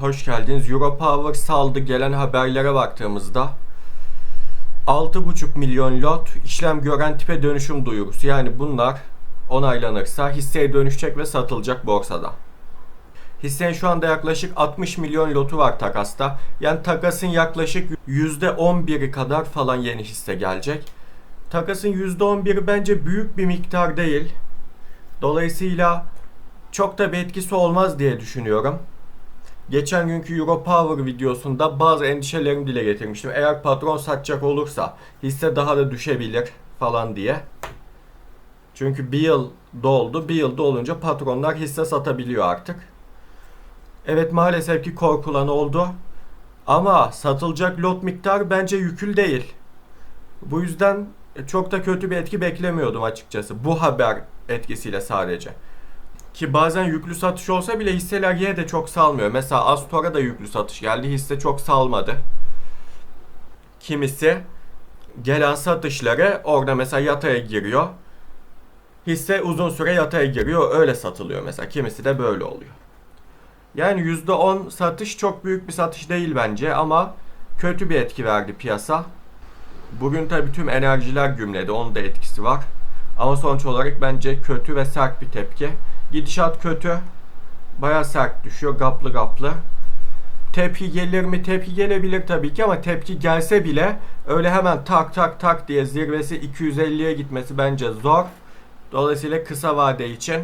hoş geldiniz. Europower saldı gelen haberlere baktığımızda 6,5 milyon lot işlem gören tipe dönüşüm duyurusu. Yani bunlar onaylanırsa hisseye dönüşecek ve satılacak borsada. Hissenin şu anda yaklaşık 60 milyon lotu var takasta. Yani takasın yaklaşık %11'i kadar falan yeni hisse gelecek. Takasın %11'i bence büyük bir miktar değil. Dolayısıyla çok da bir etkisi olmaz diye düşünüyorum. Geçen günkü Europower videosunda bazı endişelerimi dile getirmiştim. Eğer patron satacak olursa hisse daha da düşebilir falan diye. Çünkü bir yıl doldu. Bir yıl dolunca patronlar hisse satabiliyor artık. Evet maalesef ki korkulan oldu. Ama satılacak lot miktarı bence yükül değil. Bu yüzden çok da kötü bir etki beklemiyordum açıkçası. Bu haber etkisiyle sadece. Ki bazen yüklü satış olsa bile hisseler yine de çok salmıyor. Mesela Astor'a da yüklü satış geldi. Hisse çok salmadı. Kimisi gelen satışları orada mesela yataya giriyor. Hisse uzun süre yataya giriyor. Öyle satılıyor mesela. Kimisi de böyle oluyor. Yani %10 satış çok büyük bir satış değil bence ama kötü bir etki verdi piyasa. Bugün tabii tüm enerjiler gümledi. Onun da etkisi var. Ama sonuç olarak bence kötü ve sert bir tepki. Gidişat kötü. Baya sert düşüyor. Gaplı gaplı. Tepki gelir mi? Tepki gelebilir tabii ki ama tepki gelse bile öyle hemen tak tak tak diye zirvesi 250'ye gitmesi bence zor. Dolayısıyla kısa vade için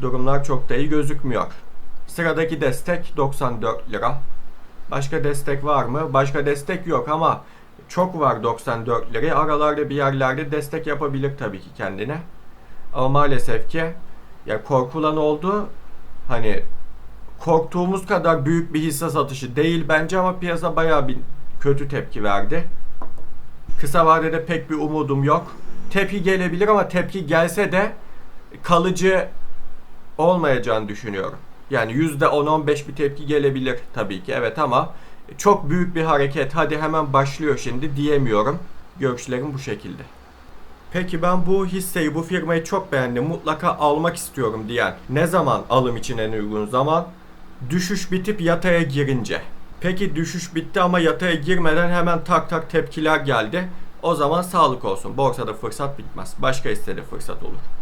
durumlar çok da iyi gözükmüyor. Sıradaki destek 94 lira. Başka destek var mı? Başka destek yok ama çok var 94 liraya. Aralarda bir yerlerde destek yapabilir tabii ki kendine. Ama maalesef ki ya korkulan oldu. Hani korktuğumuz kadar büyük bir hisse satışı değil bence ama piyasa bayağı bir kötü tepki verdi. Kısa vadede pek bir umudum yok. Tepki gelebilir ama tepki gelse de kalıcı olmayacağını düşünüyorum. Yani %10-15 bir tepki gelebilir tabii ki evet ama çok büyük bir hareket hadi hemen başlıyor şimdi diyemiyorum. Görüşlerim bu şekilde. Peki ben bu hisseyi, bu firmayı çok beğendim. Mutlaka almak istiyorum diyen ne zaman alım için en uygun zaman? Düşüş bitip yataya girince. Peki düşüş bitti ama yataya girmeden hemen tak tak tepkiler geldi. O zaman sağlık olsun. Borsada fırsat bitmez. Başka hissede fırsat olur.